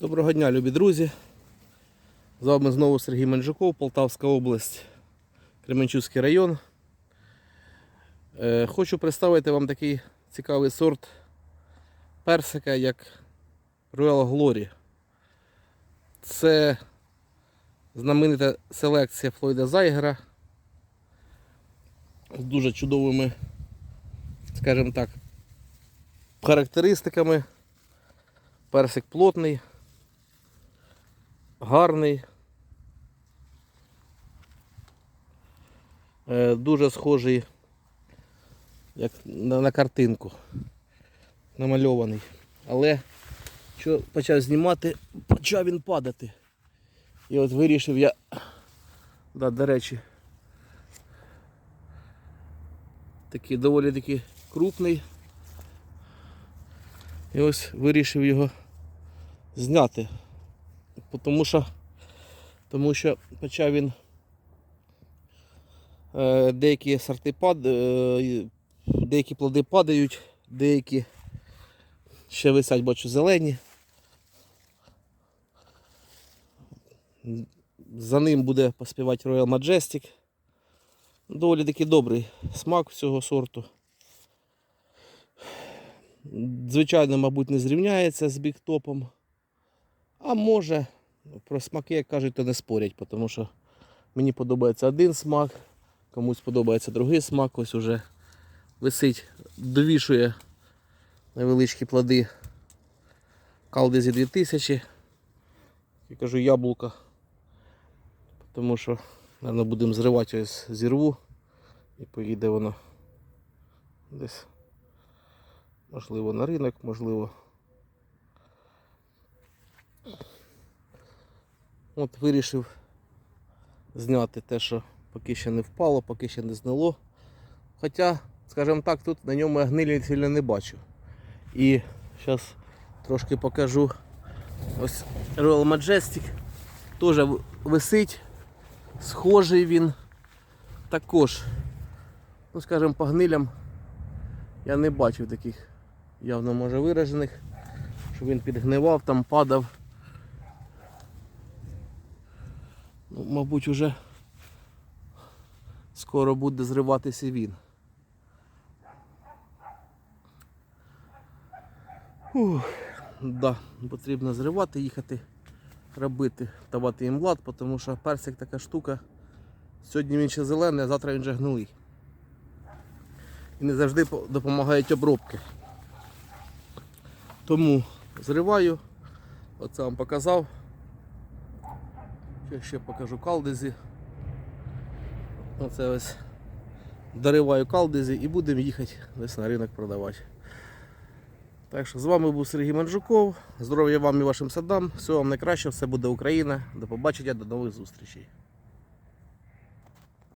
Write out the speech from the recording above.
Доброго дня, любі друзі. З вами знову Сергій Манджуков, Полтавська область, Кременчуцький район. Е, Хочу представити вам такий цікавий сорт персика, як Royal Glory. Це знаменита селекція Флойда Зайгера з дуже чудовими, скажімо так, характеристиками. Персик плотний, гарний. Е, Дуже схожий як на, на картинку. Намальований. Але що почав знімати, почав він падати. І от вирішив я, да, до речі, такий доволі таки крупний. І ось вирішив його зняти. Тому що, тому що почав він е, деякі сорти пад, е, деякі плоди падають, деякі ще висять, бачу, зелені. За ним буде поспівати Royal Majestic. Доволі таки добрий смак цього сорту. Звичайно, мабуть, не зрівняється з біктопом. А може, про смаки, як кажуть, то не спорять, тому що мені подобається один смак, комусь подобається другий смак. Ось уже висить, довішує невеличкі плоди Калдезі 2000. Я кажу яблука. Тому що, мабуть, будемо зривати ось зірву і поїде воно десь. Можливо на ринок, можливо. От вирішив зняти те, що поки ще не впало, поки ще не знило. Хоча, скажімо так, тут на ньому я гнилі сильно не бачу. І зараз трошки покажу ось Royal Majestic. Теж висить, схожий він також. Ну, скажімо, по гнилям я не бачив таких явно може виражених, що він підгнивав, там падав. Ну, мабуть, уже скоро буде зриватися він. Ух, да, потрібно зривати, їхати, робити, давати їм лад, тому що персик така штука. Сьогодні він ще зелений, а завтра він вже гнилий. І не завжди допомагають обробки. Тому зриваю. Оце вам показав. Ще, ще покажу калдизі. Оце ось дориваю калдезі і будемо їхати десь на ринок продавати. Так що з вами був Сергій Манджуков. Здоров'я вам і вашим садам. Всього вам найкраще, все буде Україна. До побачення, до нових зустрічей.